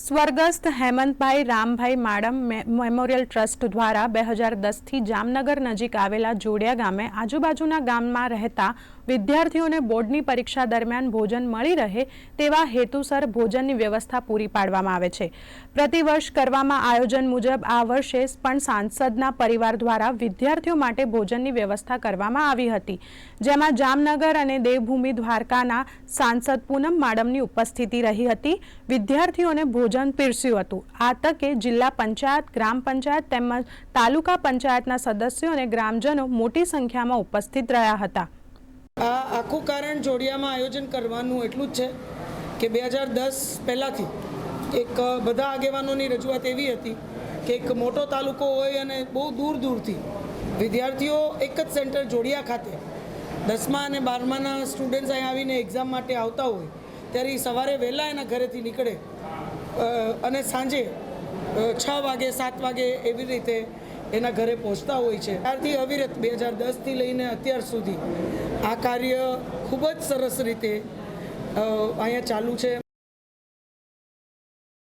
સ્વર્ગસ્થ Hemantbhai Rambhai Madam memorial trust દ્વારા બે હજાર દસથી જામનગર નજીક આવેલા જોડિયા ગામે આજુબાજુના ગામમાં રહેતા વિદ્યાર્થીઓને બોર્ડની પરીક્ષા દરમિયાન ભોજન મળી રહે તેવા હેતુસર ભોજનની વ્યવસ્થા પૂરી પાડવામાં આવે છે. પ્રતિવર્ષ કરવામાં આયોજન મુજબ આ વર્ષે પણ સાંસદના પરિવાર દ્વારા વિદ્યાર્થીઓ માટે ભોજનની વ્યવસ્થા કરવામાં આવી હતી. જેમાં જામનગર અને દેવભૂમિ દ્વારકાના સાંસદ પૂનમ માડમની ઉપસ્થિતિ રહી હતી. વિદ્યાર્થીઓને ભોજન પીરસ્યું હતું. આ તકે જિલ્લા પંચાયત, ગ્રામ પંચાયત તેમજ તાલુકા પંચાયતના સદસ્યો અને ગ્રામજનો મોટી સંખ્યામાં ઉપસ્થિત રહ્યા હતા. આ આખું કારણ જોડિયામાં આયોજન કરવાનું એટલું જ છે કે બે હજાર દસ પહેલાંથી એક બધા આગેવાનોની રજૂઆત એવી હતી કે એક મોટો તાલુકો હોય અને બહુ દૂર દૂરથી વિદ્યાર્થીઓ એક જ સેન્ટર જોડિયા ખાતે દસમા અને બારમાના સ્ટુડન્ટ્સ અહીં આવીને એક્ઝામ માટે આવતા હોય ત્યારે સવારે વહેલા એના ઘરેથી નીકળે અને સાંજે છ વાગે, સાત વાગે એવી રીતે એના ઘરે પહોંચતા હોય છે. ત્યારથી અવિરત બે હજાર દસથી લઈને અત્યાર સુધી આ કાર્ય ખૂબ જ સરસ રીતે અહીંયા ચાલુ છે.